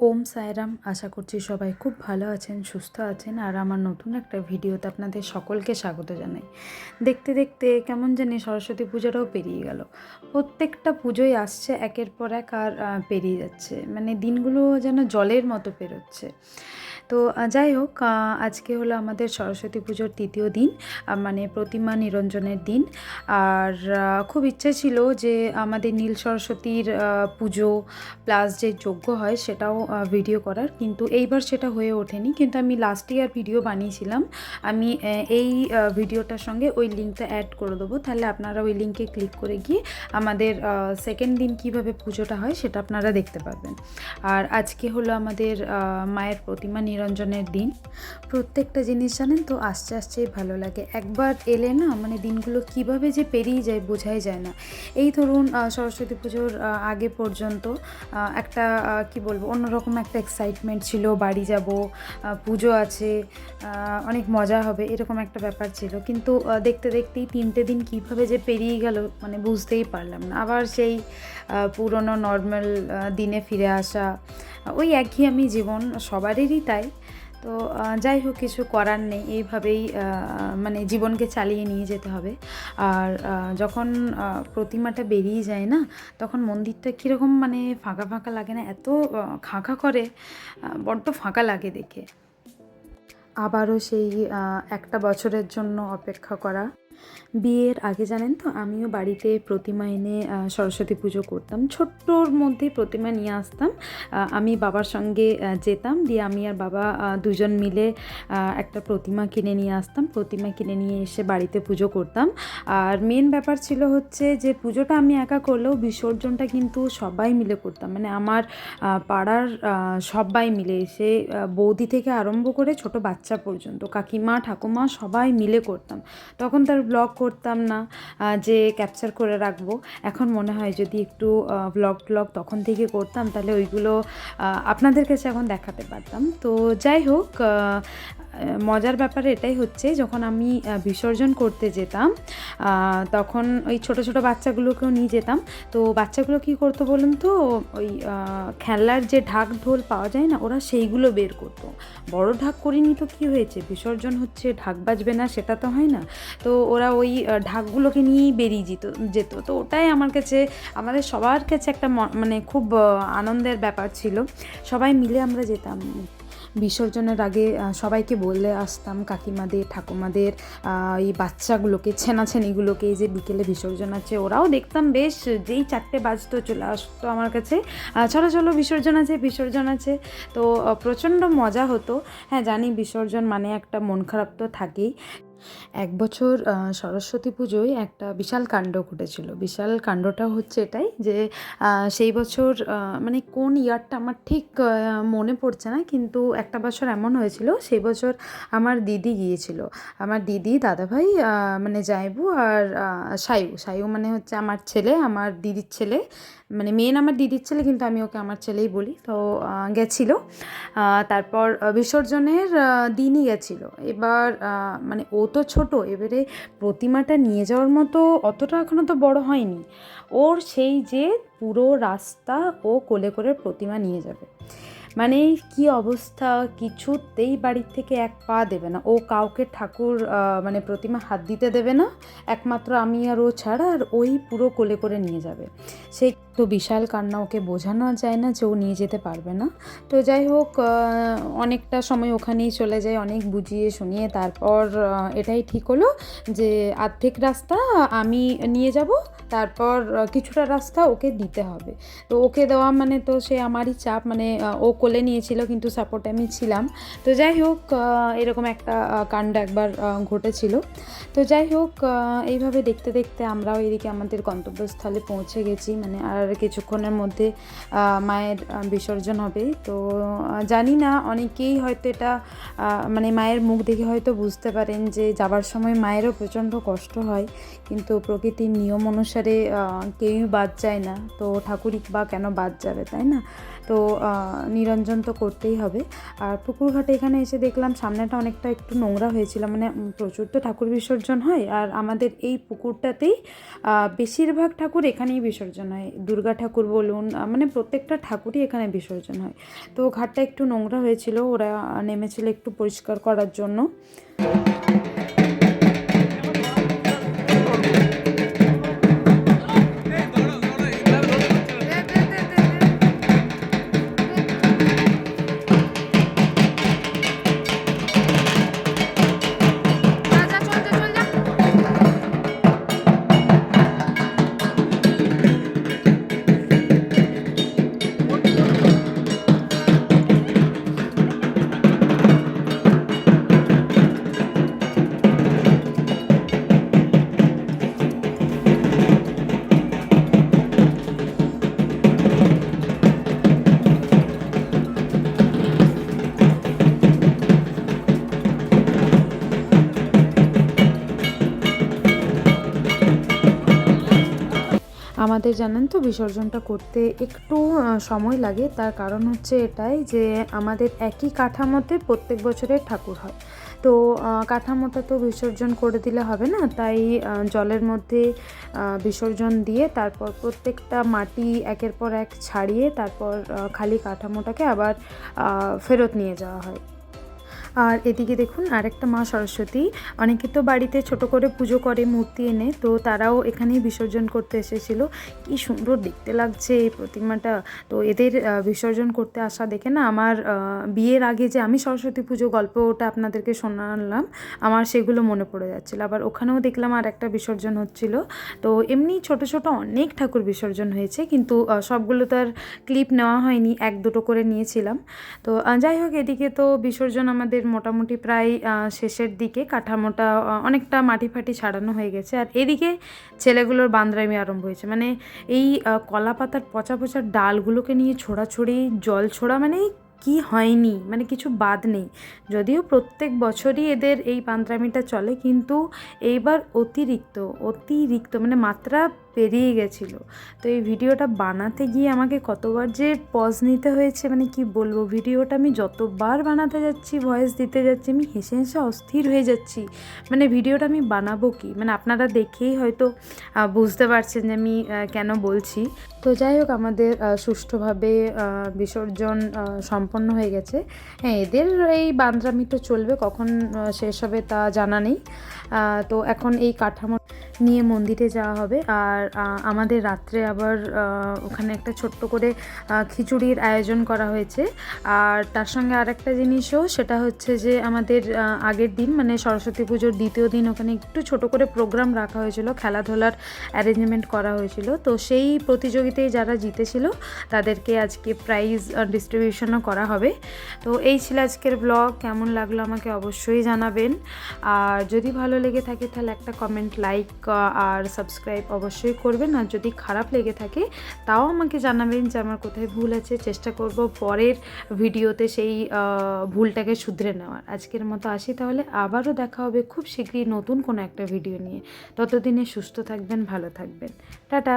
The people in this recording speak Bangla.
ওম সায়রাম, আশা করছি সবাই খুব ভালো আছেন, সুস্থ আছেন। আর আমার নতুন একটা ভিডিওতে আপনাদের সকলকে স্বাগত জানাই। দেখতে দেখতে কেমন জানি সরস্বতী পূজাটাও পেরিয়ে গেল। প্রত্যেকটা পুজোই আসছে, একের পর এক আর পেরিয়ে যাচ্ছে। মানে দিনগুলো যেন জলের মতো পেরোচ্ছে। তো যাই হোক আজকে হলো আমাদের সরস্বতী পুজোর তৃতীয় দিন মানে প্রতিমা নিরঞ্জনের দিন। আর খুব ইচ্ছে ছিল যে আমাদের নীল সরস্বতীর পুজো, প্লাস যে যজ্ঞ হয় সেটাও ভিডিও করার, কিন্তু এইবার সেটা হয়ে ওঠেনি। কিন্তু আমি লাস্ট ইয়ার ভিডিও বানিয়েছিলাম। আমি এই ভিডিওটার সঙ্গে ওই লিঙ্কটা অ্যাড করে দেবো। তাহলে আপনারা ওই লিঙ্কে ক্লিক করে গিয়ে আমাদের সেকেন্ড দিন কীভাবে পুজোটা হয় সেটা আপনারা দেখতে পারবেন। আর আজকে হলো আমাদের মায়ের প্রতিমা নিরঞ্জনের দিন। প্রত্যেকটা জিনিস জানেন তো আস্তে আস্তেই ভালো লাগে। একবার এলে না মানে দিনগুলো কীভাবে যে পেরিয়ে যায় বোঝাই যায় না। এই ধরুন সরস্বতী পুজোর আগে পর্যন্ত একটা কি বলব অন্যরকম একটা এক্সাইটমেন্ট ছিল, বাড়ি যাব পুজো আছে অনেক মজা হবে, এরকম একটা ব্যাপার ছিল। কিন্তু দেখতে দেখতেই তিনটে দিন কীভাবে যে পেরিয়ে গেল মানে বুঝতেই পারলাম না। আবার সেই পুরনো নর্মাল দিনে ফিরে আসা ওই একই আমি জীবন সবারই তাই। তো যাই হোক, কিছু করার নেই। এইভাবেই মানে জীবনকে চালিয়ে নিয়ে যেতে হবে। আর যখন প্রতিমাটা বেরিয়ে যায় না, তখন মন্দিরটা কীরকম মানে ফাঁকা ফাঁকা লাগে না? এত খাঁকা করে বড্ড ফাঁকা লাগে দেখে। আবারও সেই একটা বছরের জন্য অপেক্ষা করা। বিয়ের আগে জানেন তো, আমিও বাড়িতে প্রতিমা এনে সরস্বতী পুজো করতাম। ছোট্টর মধ্যে প্রতিমা নিয়ে আসতাম। আমি বাবার সঙ্গে যেতাম। দিয়ে আমি আর বাবা দুজন মিলে একটা প্রতিমা কিনে নিয়ে আসতাম। প্রতিমা কিনে নিয়ে এসে বাড়িতে পুজো করতাম। আর মেন ব্যাপার ছিল হচ্ছে যে, পুজোটা আমি একা করলেও বিসর্জনটা কিন্তু সবাই মিলে করতাম। মানে আমার পাড়ার সবাই মিলে এসে বৌদি থেকে আরম্ভ করে ছোট বাচ্চা পর্যন্ত, কাকিমা, ঠাকুমা সবাই মিলে করতাম। তখন তার ব্লগ করতাম না যে ক্যাপচার করে রাখব। এখন মনে হয় যদি একটু ব্লগ ব্লগ তখন থেকে করতাম, তাহলে ওইগুলো আপনাদের কাছে এখন দেখাতে পারতাম। তো যাই হোক মজার ব্যাপার এটাই হচ্ছে যখন আমি বিসর্জন করতে যেতাম তখন ওই ছোট ছোট বাচ্চাগুলোকেও নিয়ে যেতাম। তো বাচ্চাগুলো কী করতো বলুন তো? ওই আহ, খেলনার যে ঢাক ঢোল পাওয়া যায় না ওরা সেইগুলো বের করতো। বড় ঢাক করিনি তো কী হয়েছে? বিসর্জন হচ্ছে ঢাক বাজবে না সেটা তো হয় না। তো ওরা ওই ঢাকগুলোকে নিয়েই বেরিয়ে যেত যেত। তো ওটাই আমার কাছে আমাদের সবার কাছে একটা মানে খুব আনন্দের ব্যাপার ছিল। সবাই মিলে আমরা যেতাম। বিসর্জনের আগে সবাইকে বলে আসতাম, কাকিমাদের, ঠাকুমাদের এই বাচ্চাগুলোকে, ছেনাছেনিগুলোকে, এই যে বিকেলে বিসর্জন আছে, ওরাও দেখতাম, বেশ, যেই চারটে বাজতো, চলে আসতো আমার কাছে। চলো চলো, বিসর্জন আছে বিসর্জন আছে। তো প্রচণ্ড মজা হতো। হ্যাঁ জানি বিসর্জন মানে একটা মন খারাপ তো থাকেই। এক বছর সরস্বতী পুজোয় একটা বিশাল কাণ্ড ঘটেছিল। বিশাল কাণ্ডটা হচ্ছে এটাই যে সেই বছর মানে কোন ইয়ারটা আমার ঠিক মনে পড়ছে না, কিন্তু একটা বছর এমন হয়েছিল, সেই বছর আমার দিদি গিয়েছিল। আমার দিদি, দাদাভাই মানে যাইবু আর সায়ু সায়ু মানে হচ্ছে আমার ছেলে, আমার দিদির ছেলে। মানে মেন আমার দিদির ছেলে, কিন্তু আমি ওকে আমার ছেলেই বলি। তো গেছিল। তারপর বিসর্জনের দিনই গেছিল। এবার মানে ও তো ছোট, এবারে প্রতিমাটা নিয়ে যাওয়ার মতো অতটা এখনও তো বড় হয়নি। ওর সেই যে পুরো রাস্তা ও কোলে করে প্রতিমা নিয়ে যাবে। মানে কি অবস্থা? কিছুতেই বাড়ির থেকে এক পা দেবে না। ও কাউকে ঠাকুর মানে প্রতিমা হাত দিতে দেবে না। একমাত্র আমি আর ও ছাড়া, আর ওই পুরো কোলে করে নিয়ে যাবে। সেই তো বিশাল কান্না ওকে বোঝানো যায় না যে ও নিয়ে যেতে পারবে না। তো যাই হোক অনেকটা সময় ওখানেই চলে যায়, অনেক বুঝিয়ে শুনিয়ে তারপর এটাই ঠিক হলো যে অর্ধেক রাস্তা আমি নিয়ে যাব, তারপর কিছুটা রাস্তা ওকে দিতে হবে। তো ওকে দেওয়া মানে তো সে আমারই চাপ মানে ও কোলে নিয়েছিল, কিন্তু সাপোর্টে আমি ছিলাম। তো যাই হোক এরকম একটা কাণ্ড একবার ঘটেছিল। তো যাই হোক এইভাবে দেখতে দেখতে আমরাও এদিকে আমাদের গন্তব্যস্থলে পৌঁছে গেছি। মানে আর কিছুক্ষণের মধ্যে মায়ের বিসর্জন হবে। তো জানি না, অনেকেই হয়তো এটা মানে মায়ের মুখ দেখে হয়তো বুঝতে পারেন যে যাবার সময় মায়েরও প্রচণ্ড কষ্ট হয়। কিন্তু প্রকৃতির নিয়ম অনুসারে কেউই বাদ যায় না। তো ঠাকুরই বা কেন বাদ যাবে, তাই না? তো নিরঞ্জন তো করতেই হবে। আর পুকুর ঘাটে এখানে এসে দেখলাম সামনেটা অনেকটা একটু নোংরা হয়েছিল। মানে প্রচুর তো ঠাকুর বিসর্জন হয় আর আমাদের এই পুকুরটাতেই বেশিরভাগ ঠাকুর এখানেই বিসর্জন হয়। দুর্গা ঠাকুর বলুন মানে প্রত্যেকটা ঠাকুরই এখানে বিসর্জন হয়। তো ঘাটটা একটু নোংরা হয়েছিল, ওরা নেমেছিল একটু পরিষ্কার করার জন্য। আমাদের জানেন তো বিসর্জনটা করতে একটু সময় লাগে। তার কারণ হচ্ছে এটাই যে আমাদের একই কাঠামোতে প্রত্যেক বছরের ঠাকুর হয়। তো কাঠামোটা তো বিসর্জন করে দিলে হবে না। তাই জলের মধ্যে বিসর্জন দিয়ে তারপর প্রত্যেকটা মাটি একের পর এক ছাড়িয়ে তারপর খালি কাঠামোটাকে আবার ফেরত নিয়ে যাওয়া হয়। আর এদিকে দেখুন আরেকটা মা সরস্বতী। অনেকে তো বাড়িতে ছোট করে পুজো করে, মূর্তি এনে, তো তারাও এখানেই বিসর্জন করতে এসেছিল। কি সুন্দর দেখতে লাগছে এই প্রতিমাটা। তো এদের বিসর্জন করতে আসা দেখে না আমার বিয়ের আগে যে আমি সরস্বতী পুজো গল্পটা আপনাদেরকে শোনালাম, আমার সেগুলো মনে পড়ে যাচ্ছিল। আবার ওখানেও দেখলাম আর একটা বিসর্জন হচ্ছিল। তো এমনি ছোট ছোট অনেক ঠাকুর বিসর্জন হয়েছে, কিন্তু সবগুলো তো আর ক্লিপ নেওয়া হয়নি, এক দুটো করে নিয়েছিলাম। তো যাই হোক, এদিকে তো বিসর্জন আমাদের মোটামুটি প্রায় শেষের দিকে কাঠামোটা অনেকটা মাটি ফাটি ছাড়ানো হয়ে গেছে। আর এদিকে ছেলেগুলোর বান্দরামি আরম্ভ হয়েছে। মানে এই কলা পাতার পচা পচা ডালগুলোকে নিয়ে ছোড়াছড়ি, জল ছোড়া মানে কি হয়নি? মানে কিছু বাদ নেই। যদিও প্রত্যেক বছরই এদের এই পান্ত্রামিটা চলে, কিন্তু এইবার অতিরিক্ত অতিরিক্ত মানে মাত্রা পেরিয়ে গেছিল। তো এই ভিডিওটা বানাতে গিয়ে আমাকে কতবার যে পজ নিতে হয়েছে মানে কি বলব, ভিডিওটা আমি যতবার বানাতে যাচ্ছি ভয়েস দিতে যাচ্ছি, আমি হেসে হেসে অস্থির হয়ে যাচ্ছি। মানে ভিডিওটা আমি বানাবো কি? মানে আপনারা দেখেই হয়তো বুঝতে পারছেন যে আমি কেন বলছি। তো যাই হোক, আমাদের সুষ্ঠুভাবে বিসর্জন সম্পন্ন হয়ে গেছে। হ্যাঁ এদের এই বান্দ্রামি তো চলবে, কখন শেষ হবে তা জানা নেই। তো এখন এই কাঠামো নিয়ে মন্দিরে যাওয়া হবে। আর আমাদের রাত্রে আবার ওখানে একটা ছোট্ট করে খিচুড়ির আয়োজন করা হয়েছে। আর তার সঙ্গে আরেকটা জিনিসও, সেটা হচ্ছে যে আমাদের আগের দিন মানে সরস্বতী পুজোর দ্বিতীয় দিন, ওখানে একটু ছোট করে প্রোগ্রাম রাখা হয়েছিল, খেলাধুলার অ্যারেঞ্জমেন্ট করা হয়েছিল। তো সেই প্রতিযোগিতায় যারা জিতেছিল, তাদেরকে আজকে প্রাইজ ডিস্ট্রিবিউশনও করা হবে। তো এই ছিল আজকের ব্লগ কেমন লাগল আমাকে অবশ্যই জানাবেন। আর যদি ভালো লেগে থাকে, তাহলে একটা কমেন্ট লাইক আর সাবস্ক্রাইব অবশ্যই করবেন। আর যদি খারাপ লেগে থাকে, তাও আমাকে জানাবেন যে আমার কোথায় ভুল আছে। চেষ্টা করব পরের ভিডিওতে সেই ভুলটাকে শুধরে নেওয়ার। আজকের মতো আসি তাহলে। আবারও দেখা হবে খুব শীঘ্রই নতুন কোনো একটা ভিডিও নিয়ে। ততদিনে সুস্থ থাকবেন, ভালো থাকবেন। টাটা!